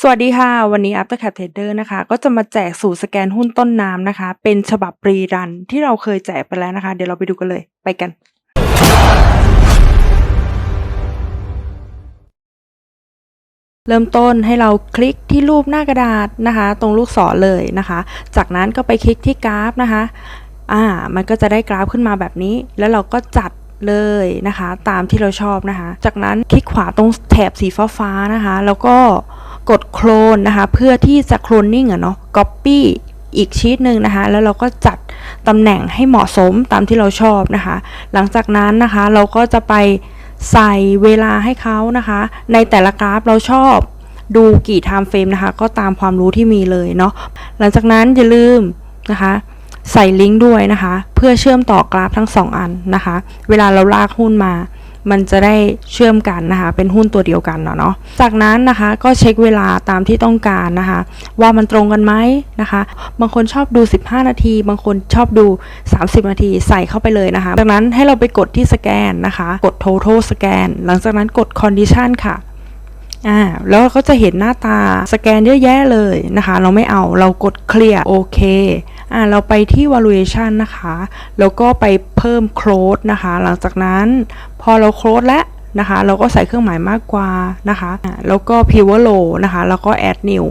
สวัสดีค่ะ วันนี้ Aftercap Trader นะคะ ก็จะมาแจกสูตรสแกนหุ้นต้นน้ำนะคะ เป็นฉบับรีรันที่เราเคยแจกไปแล้วนะคะ เดี๋ยวเราไปดูกันเลยไปกัน เริ่มต้นให้เราคลิกที่รูปหน้ากระดาษนะคะ ตรงลูกศรเลยนะคะ จากนั้นก็ไปคลิกที่กราฟนะคะ อ่า มันก็จะได้กราฟขึ้นมาแบบนี้ แล้วเราก็จัดเลยนะคะ ตามที่เราชอบนะคะ จากนั้นคลิกขวาตรงแถบสีฟ้าๆนะคะ แล้วก็ กดโคลนนะคะ เพื่อที่จะโคลนนิ่งอะเนาะ copy อีกชีตหนึ่งนะคะ แล้วเราก็จัดตำแหน่งให้เหมาะสมตามที่เราชอบนะคะ หลังจากนั้นนะคะเราก็จะไปใส่เวลาให้เขานะคะ ในแต่ละกราฟเราชอบดูกี่ time frame นะคะ ก็ตามความรู้ที่มีเลยเนาะหลังจากนั้นอย่าลืมนะคะ ใส่ลิงก์ด้วยนะคะ เพื่อเชื่อมต่อกราฟทั้ง 2 อันนะคะ เวลาเราลากหุ้นมา มันจะได้เชื่อมกันนะคะ เป็นหุ้นตัวเดียวกันเนาะเนาะจากนั้นนะคะก็เช็คเวลาตามที่ต้องการนะคะ ว่ามันตรงกันไหมนะคะ บางคนชอบดู 15 นาที บางคนชอบดู 30 นาทีใส่เข้าไปเลยนะคะ จากนั้นให้เราไปกดที่สแกนนะคะ กด total scan หลังจากนั้นกด condition ค่ะอ่าแล้วก็จะเห็นหน้าตาสแกนเยอะแยะเลยนะคะ เราไม่เอาเรากดเคลียร์โอเค อ่าเราไปที่ valuation นะคะ แล้วก็ไปเพิ่ม close นะคะ หลังจากนั้นพอเรา close แล้วนะคะ เราก็ใส่เครื่องหมายมากกว่านะคะ แล้วก็ pivot low นะคะ แล้วก็ add new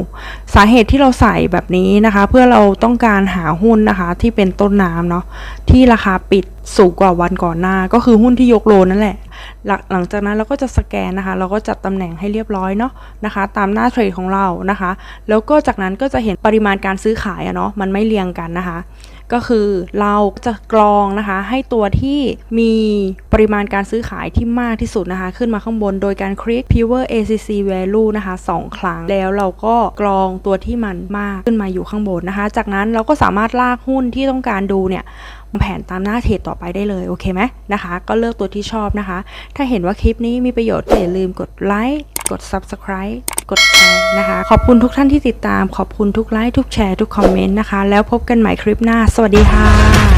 สาเหตุที่เราใส่แบบนี้นะคะ เพื่อเราต้องการหาหุ้นนะคะ ที่เป็นต้นน้ำเนาะที่ราคาปิดสูงกว่าวันก่อนหน้า ก็คือหุ้นที่ยกโลนั่นแหละ หลังหลังจากนั้นเราก็จะสแกนนะคะ เราก็จัดตำแหน่งให้เรียบร้อยเนาะนะคะ ตามหน้าเทรดของเรานะคะ แล้วก็จากนั้นก็จะเห็นปริมาณการซื้อขายอะเนาะมันไม่เรียงกันนะคะ ก็คือเราจะกรองนะคะ ให้ตัวที่มีปริมาณการซื้อขายที่มากที่สุดนะคะ ขึ้นมาข้างบนโดยการคลิก pivot ACC value นะคะสองครั้งแล้วเราก็กรองตัวที่มันมากขึ้นมาอยู่ข้างบนนะคะ จากนั้นเราก็สามารถลากหุ้นที่ต้องการดูเนี่ย แผนตามหน้าเทรดต่อไปได้เลยโอเคไหมนะคะ ก็เลือกตัวที่ชอบนะคะ ถ้าเห็นว่าคลิปนี้มีประโยชน์ก็อย่าลืมกดไลค์กด Subscribe กดแชร์นะคะ ขอบคุณทุกท่านที่ติดตามขอบคุณทุกไลค์ทุกแชร์ทุกคอมเมนต์นะคะ แล้วพบกันใหม่คลิปหน้า สวัสดีค่ะ